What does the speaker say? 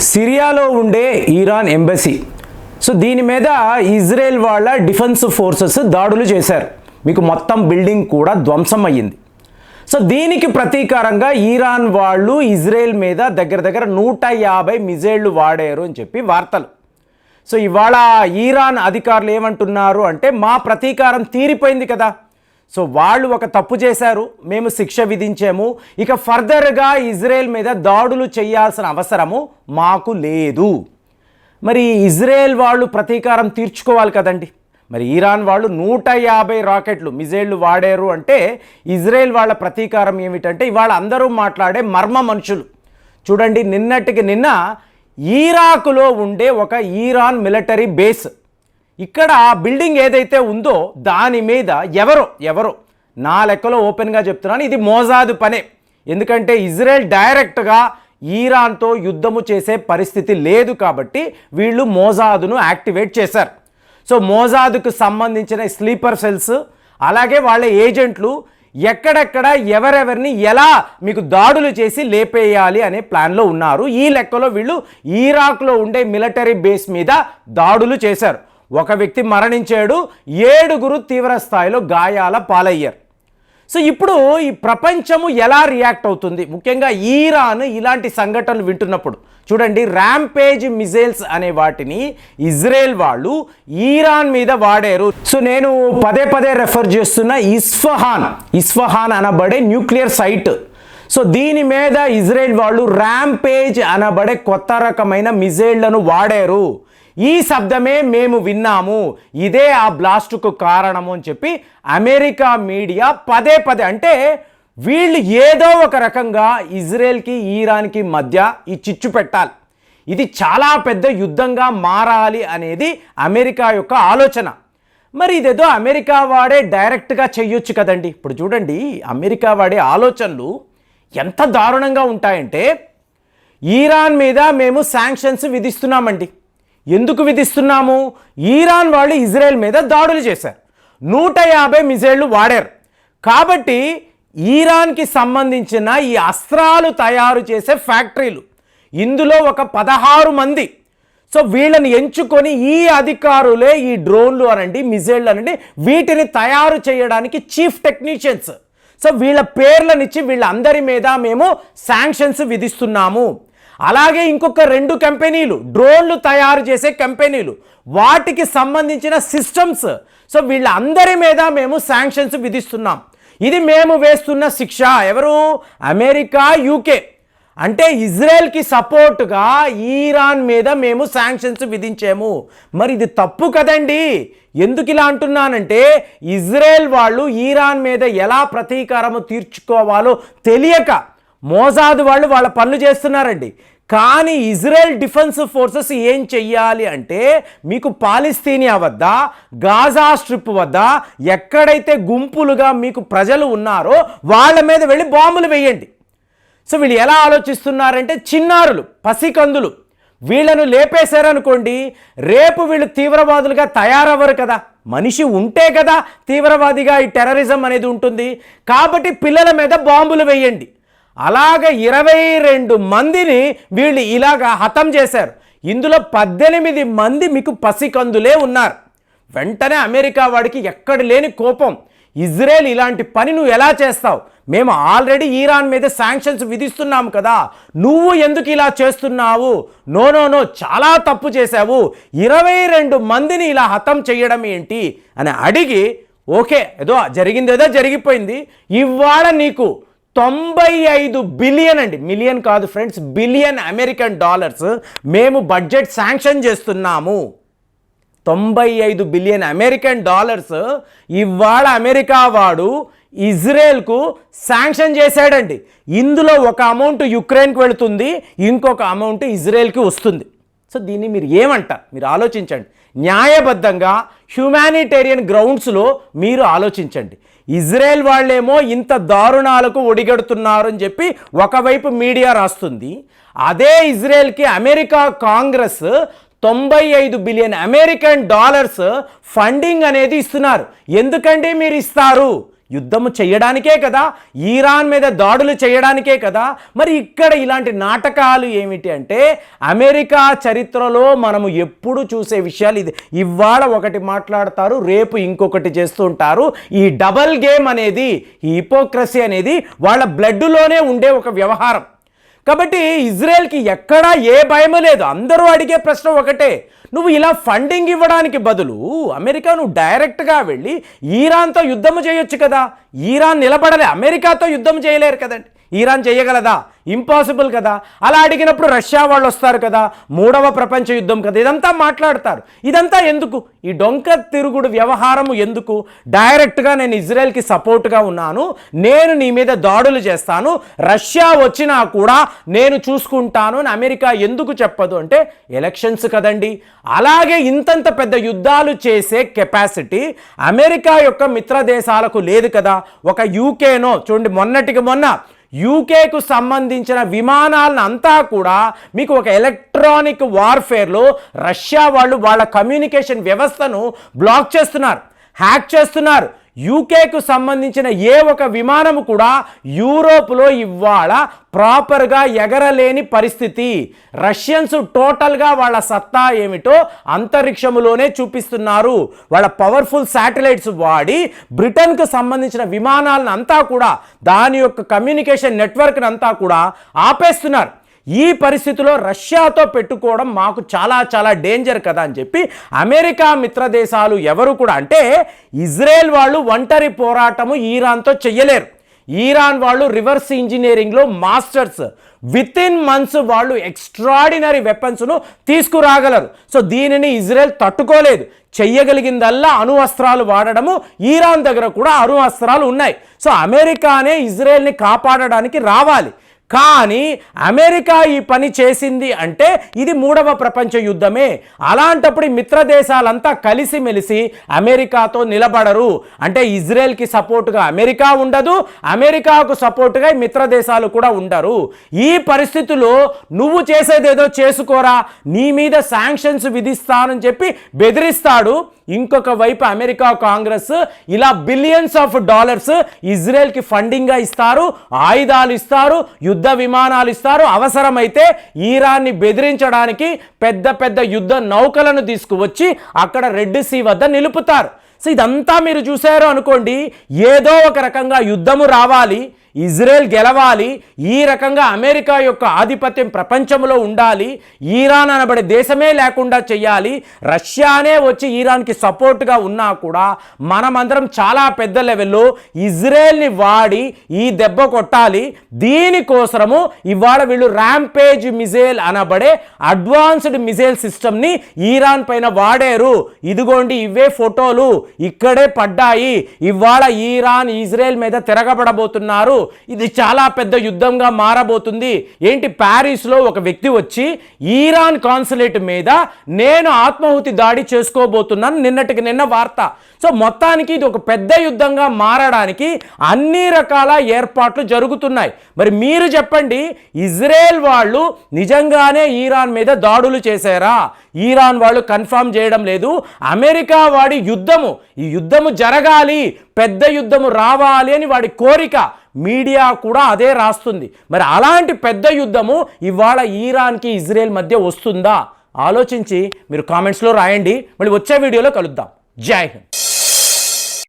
సిరియాలో ఉండే Iran embassy. So దీని మీద ఇజ్రాయెల్ వాళ్ళ డిఫెన్స్ ఫోర్సెస్ దాడులు చేశారు. మీకు మొత్తం బిల్డింగ్ కూడా ధ్వంసం అయ్యింది. సో దీనికి ప్రతీకారంగా ఇరాన్ వాళ్ళు ఇజ్రాయెల్ మీద దగ్గర దగ్గర నూట యాభై మిజైళ్ళు వాడారు అని చెప్పి వార్తలు. సో ఇవాళ ఈరాన్ అధికారులు ఏమంటున్నారు అంటే మా ప్రతీకారం తీరిపోయింది కదా. సో వాళ్ళు ఒక తప్పు చేశారు మేము శిక్ష విధించాము. ఇక ఫర్దర్గా ఇజ్రాయెల్ మీద దాడులు చేయాల్సిన అవసరము మాకు లేదు. మరి ఇజ్రాయెల్ వాళ్ళు ప్రతీకారం తీర్చుకోవాలి కదండి. మరి ఇరాన్ వాళ్ళు నూట యాభై రాకెట్లు మిజైళ్ళు వాడారు అంటే ఇజ్రాయెల్ వాళ్ళ ప్రతీకారం ఏమిటంటే ఇవాళ అందరూ మాట్లాడే మర్మ మనుషులు. చూడండి నిన్నటికి నిన్న ఈరాకులో ఉండే ఒక ఈరాన్ మిలిటరీ బేస్. ఇక్కడ బిల్డింగ్ ఏదైతే ఉందో దాని మీద ఎవరో ఎవరో నా లెక్కలో ఓపెన్గా చెప్తున్నాను ఇది మోజాదు పనే. ఎందుకంటే ఇజ్రాయెల్ డైరెక్ట్గా ఈరాన్తో యుద్ధము చేసే పరిస్థితి లేదు కాబట్టి వీళ్ళు మోజాదును యాక్టివేట్ చేశారు. సో మోజాదుకు సంబంధించిన స్లీపర్ సెల్స్ అలాగే వాళ్ళ ఏజెంట్లు ఎక్కడెక్కడ ఎవరెవరిని ఎలా మీకు దాడులు చేసి లేపేయాలి అనే ప్లాన్లో ఉన్నారు. ఈ లెక్కలో వీళ్ళు ఈరాక్లో ఉండే మిలిటరీ బేస్ మీద దాడులు చేశారు. ఒక వ్యక్తి మరణించాడు ఏడుగురు తీవ్ర స్థాయిలో గాయాల పాలయ్యారు. సో ఇప్పుడు ఈ ప్రపంచము ఎలా రియాక్ట్ అవుతుంది? ముఖ్యంగా ఈరాన్ ఇలాంటి సంఘటనలు వింటున్నప్పుడు. చూడండి ర్యాంపేజ్ మిజైల్స్ అనే వాటిని ఇజ్రాయెల్ వాళ్ళు ఈరాన్ మీద వాడారు. సో నేను పదే పదే రెఫర్ చేస్తున్న ఇస్ఫహాన్ ఇస్ఫహాన్ అనబడే న్యూక్లియర్ సైట్. సో దీని మీద ఇజ్రాయెల్ వాళ్ళు ర్యాంపేజ్ అనబడే కొత్త రకమైన మిజైళ్ళను వాడారు. ఈ శబ్దమే మేము విన్నాము. ఇదే ఆ బ్లాస్టుకు కారణము అని చెప్పి అమెరికా మీడియా పదే పదే అంటే వీళ్ళు ఏదో ఒక రకంగా ఇజ్రాయెల్కి ఈరాన్కి మధ్య ఈ చిచ్చు పెట్టాలి. ఇది చాలా పెద్ద యుద్ధంగా మారాలి అనేది అమెరికా యొక్క ఆలోచన. మరి ఇదేదో అమెరికా వాడే డైరెక్ట్గా చెయ్యొచ్చు కదండి. ఇప్పుడు చూడండి అమెరికా వాడే ఆలోచనలు ఎంత దారుణంగా ఉంటాయంటే ఈరాన్ మీద మేము శాంక్షన్స్ విధిస్తున్నామండి. ఎందుకు విధిస్తున్నాము? ఈరాన్ వాళ్ళు ఇజ్రాయెల్ మీద దాడులు చేశారు. నూట యాభై మిజైళ్ళు వాడారు. కాబట్టి ఈరాన్కి సంబంధించిన ఈ అస్త్రాలు తయారు చేసే ఫ్యాక్టరీలు ఇందులో ఒక పదహారు మంది. సో వీళ్ళని ఎంచుకొని ఈ అధికారులే ఈ డ్రోన్లు అనండి మిజైళ్ళు అనండి వీటిని తయారు చేయడానికి చీఫ్ టెక్నీషియన్స్. సో వీళ్ళ పేర్లనిచ్చి వీళ్ళందరి మీద మేము శాంక్షన్స్ విధిస్తున్నాము. అలాగే ఇంకొక రెండు కంపెనీలు డ్రోన్లు తయారు చేసే కంపెనీలు. వాటికి సంబంధించిన సిస్టమ్స్. సో వీళ్ళందరి మీద మేము శాంక్షన్స్ విధిస్తున్నాం. ఇది మేము వేస్తున్న శిక్ష. ఎవరు? America UK. అంటే ఇజ్రాయెల్కి సపోర్ట్గా ఈరాన్ మీద మేము శాంక్షన్స్ విధించాము. మరి ఇది తప్పు కదండి? ఎందుకు ఇలా అంటున్నానంటే ఇజ్రాయెల్ వాళ్ళు ఈరాన్ మీద ఎలా ప్రతీకారము తీర్చుకోవాలో తెలియక మోసాదు వాళ్ళు వాళ్ళ పనులు చేస్తున్నారండి. కానీ ఇజ్రాయెల్ డిఫెన్స్ ఫోర్సెస్ ఏం చెయ్యాలి అంటే మీకు పాలిస్తీనియా వద్ద గాజా స్ట్రిప్ వద్ద ఎక్కడైతే గుంపులుగా మీకు ప్రజలు ఉన్నారో వాళ్ళ మీద వెళ్ళి బాంబులు వేయండి. సో వీళ్ళు ఎలా ఆలోచిస్తున్నారంటే చిన్నారులు పసికందులు. వీళ్ళను లేపేశారనుకోండి రేపు వీళ్ళు తీవ్రవాదులుగా తయారవ్వరు కదా. మనిషి ఉంటే కదా తీవ్రవాదిగా ఈ టెర్రరిజం అనేది ఉంటుంది. కాబట్టి పిల్లల మీద బాంబులు వేయండి. అలాగ ఇరవై రెండు మందిని వీళ్ళు ఇలాగ హతం చేశారు. ఇందులో పద్దెనిమిది మంది మీకు పసికందులే ఉన్నారు. వెంటనే అమెరికా వాడికి ఎక్కడ లేని కోపం. ఇజ్రాయెల్ ఇలాంటి పని నువ్వు ఎలా చేస్తావు? మేము ఆల్రెడీ ఈరాన్ మీద శాంక్షన్స్ విధిస్తున్నాము కదా. నువ్వు ఎందుకు ఇలా చేస్తున్నావు? నో నో నో చాలా తప్పు చేశావు. ఇరవై రెండు మందిని ఇలా హతం చేయడం ఏంటి? అని అడిగి ఓకే ఏదో జరిగింది ఏదో జరిగిపోయింది. ఇవాళ నీకు తొంభై ఐదు బిలియన్ అండి. మిలియన్ కాదు ఫ్రెండ్స్ బిలియన్ అమెరికన్ డాలర్స్ మేము బడ్జెట్ శాంక్షన్ చేస్తున్నాము. తొంభై ఐదు బిలియన్ అమెరికన్ డాలర్స్ ఇవాళ అమెరికా వాడు ఇజ్రాయెల్కు శాంక్షన్ చేశాడండి. ఇందులో ఒక అమౌంట్ యుక్రెయిన్కి వెళుతుంది ఇంకొక అమౌంట్ ఇజ్రాయెల్కి వస్తుంది. సో దీన్ని మీరు ఏమంటారు మీరు ఆలోచించండి. న్యాయబద్ధంగా హ్యుమానిటేరియన్ గ్రౌండ్స్లో మీరు ఆలోచించండి. ఇజ్రాయెల్ వాళ్ళేమో ఇంత దారుణాలకు ఒడిగడుతున్నారు అని చెప్పి ఒకవైపు మీడియా రాస్తుంది. అదే ఇజ్రాయెల్కి అమెరికా కాంగ్రెస్ తొంభై ఐదు బిలియన్ అమెరికన్ డాలర్స్ ఫండింగ్ అనేది ఇస్తున్నారు. ఎందుకంటే మీరు ఇస్తారు? యుద్ధము చేయడానికే కదా ఈరాన్ మీద దాడులు చేయడానికే కదా మరి ఇక్కడ ఇలాంటి నాటకాలు ఏమిటి అంటే అమెరికా చరిత్రలో మనము ఎప్పుడు చూసే విషయాలు ఇది. ఇవాళ ఒకటి మాట్లాడతారు రేపు ఇంకొకటి చేస్తుంటారు. ఈ డబల్ గేమ్ అనేది ఈ హిపోక్రసీ అనేది వాళ్ళ బ్లడ్లోనే ఉండే ఒక వ్యవహారం. కాబట్టి ఇజ్రాయెల్కి ఎక్కడా ఏ భయము లేదు. అందరూ అడిగే ప్రశ్న ఒకటే. నువ్వు ఇలా ఫండింగ్ ఇవ్వడానికి బదులు అమెరికా నువ్వు డైరెక్ట్గా వెళ్ళి ఈరాన్తో యుద్ధం చేయొచ్చు కదా. ఈరాన్ నిలబడలే అమెరికాతో యుద్ధం చేయలేరు కదండి. ఈరాన్ చేయగలదా? ఇంపాసిబుల్ కదా. అలా అడిగినప్పుడు రష్యా వాళ్ళు వస్తారు కదా. మూడవ ప్రపంచ యుద్ధం కదా. ఇదంతా మాట్లాడతారు. ఇదంతా ఎందుకు? ఈ డొంక తిరుగుడు వ్యవహారము ఎందుకు? డైరెక్ట్గా నేను ఇజ్రాయెల్కి సపోర్ట్గా ఉన్నాను. నేను నీ మీద దాడులు చేస్తాను. రష్యా వచ్చినా కూడా నేను చూసుకుంటాను అని అమెరికా ఎందుకు చెప్పదు అంటే ఎలక్షన్స్ కదండి. అలాగే ఇంతంత పెద్ద యుద్ధాలు చేసే కెపాసిటీ అమెరికా యొక్క మిత్ర దేశాలకు లేదు కదా. ఒక యూకేనో చూడండి మొన్నటికి మొన్న యూకేకు సంబంధించిన విమానాలను అంతా కూడా మీకు ఒక ఎలక్ట్రానిక్ వార్ఫేర్లో రష్యా వాళ్ళు వాళ్ళ కమ్యూనికేషన్ వ్యవస్థను బ్లాక్ చేస్తున్నారు హ్యాక్ చేస్తున్నారు. యూకేకు సంబంధించిన ఏ ఒక విమానము కూడా యూరోప్లో ఇవాళ ప్రాపర్గా ఎగరలేని పరిస్థితి. రష్యన్స్ టోటల్గా వాళ్ళ సత్తా ఏమిటో అంతరిక్షములోనే చూపిస్తున్నారు. వాళ్ళ పవర్ఫుల్ శాటిలైట్స్ వాడి బ్రిటన్కు సంబంధించిన విమానాలను అంతా కూడా దాని యొక్క కమ్యూనికేషన్ నెట్వర్క్ని అంతా కూడా ఆపేస్తున్నారు. ఈ పరిస్థితిలో రష్యాతో పెట్టుకోవడం మాకు చాలా చాలా డేంజర్ కదా అని చెప్పి అమెరికా మిత్ర దేశాలు ఎవరు కూడా అంటే ఇజ్రాయెల్ వాళ్ళు ఒంటరి పోరాటము ఈరాన్తో చెయ్యలేరు. ఈరాన్ వాళ్ళు రివర్స్ ఇంజనీరింగ్లో మాస్టర్స్. విత్ ఇన్ మంత్స్ వాళ్ళు ఎక్స్ట్రాడినరీ వెపన్స్ను తీసుకురాగలరు. సో దీనిని ఇజ్రాయెల్ తట్టుకోలేదు. చెయ్యగలిగిందల్లా అణు అస్త్రాలు వాడడము ఈరాన్ దగ్గర కూడా అణు అస్త్రాలు ఉన్నాయి. సో అమెరికానే ఇజ్రాయెల్ని కాపాడడానికి రావాలి. కానీ అమెరికా ఈ పని చేసింది అంటే ఇది మూడవ ప్రపంచ యుద్ధమే. అలాంటప్పుడు మిత్రదేశాలంతా మిత్ర దేశాలంతా కలిసిమెలిసి అమెరికాతో నిలబడరు. అంటే ఇజ్రాయెల్కి సపోర్టుగా అమెరికా ఉండదు అమెరికాకు సపోర్టుగా మిత్రదేశాలు మిత్ర దేశాలు కూడా ఉండరు. ఈ పరిస్థితిలో నువ్వు చేసేదేదో చేసుకోరా నీ మీద శాంక్షన్స్ విధిస్తానని చెప్పి బెదిరిస్తాడు. ఇంకొక వైపు అమెరికా కాంగ్రెస్ ఇలా బిలియన్స్ ఆఫ్ డాలర్స్ ఇజ్రాయెల్కి ఫండింగ్గా ఇస్తారు ఆయుధాలు ఇస్తారు యుద్ధ యుద్ధ విమానాలు ఇస్తారు అవసరమైతే ఈరాన్ని బెదిరించడానికి పెద్ద పెద్ద యుద్ధ నౌకలను తీసుకువచ్చి అక్కడ రెడ్ సీ వద్ద నిలుపుతారు. సో ఇదంతా మీరు చూశారు అనుకోండి ఏదో ఒక రకంగా యుద్ధము రావాలి ఇజ్రాయెల్ గెలవాలి ఈ రకంగా అమెరికా యొక్క ఆధిపత్యం ప్రపంచంలో ఉండాలి ఈరాన్ అనబడే దేశమే లేకుండా చేయాలి రష్యానే వచ్చి ఈరాన్కి సపోర్ట్గా ఉన్నా కూడా మనమందరం చాలా పెద్ద లెవెల్లో ఇజ్రాయెల్ని వాడి ఈ దెబ్బ కొట్టాలి. దీనికోసము ఇవాళ వీళ్ళు ర్యాంపేజ్ మిజైల్ అనబడే అడ్వాన్స్డ్ మిజైల్ సిస్టమ్ని ఈరాన్ పైన వాడారు. ఇదిగోండి ఇవే ఫోటోలు. ఇక్కడే పడ్డాయి. ఇవాళ ఈరాన్ ఇజ్రాయెల్ మీద తిరగబడబోతున్నారు. ఇది చాలా పెద్ద యుద్ధంగా మారబోతుంది. ఏంటి ప్యారిస్లో ఒక వ్యక్తి వచ్చి ఈరాన్ కాన్సులేట్ మీద నేను ఆత్మాహుతి దాడి చేసుకోబోతున్నాను నిన్నటికి నిన్న వార్త. సో మొత్తానికి ఇది ఒక పెద్ద యుద్ధంగా మారడానికి అన్ని రకాల ఏర్పాట్లు జరుగుతున్నాయి. మరి మీరు చెప్పండి ఇజ్రాయెల్ వాళ్ళు నిజంగానే ఈరాన్ మీద దాడులు చేశారా? ఈరాన్ వాళ్ళు కన్ఫర్మ్ చేయడం లేదు. అమెరికా వాడి యుద్ధము ఈ యుద్ధము జరగాలి పెద్ద యుద్ధము రావాలి అని వాడి కోరిక. మీడియా కూడా అదే రాస్తుంది. మరి అలాంటి పెద్ద యుద్ధము ఇవాళ ఈరాన్కి ఇజ్రాయెల్ మధ్య వస్తుందా? ఆలోచించి మీరు కామెంట్స్లో రాయండి. మళ్ళీ వచ్చే వీడియోలో కలుద్దాం. జై హింద్.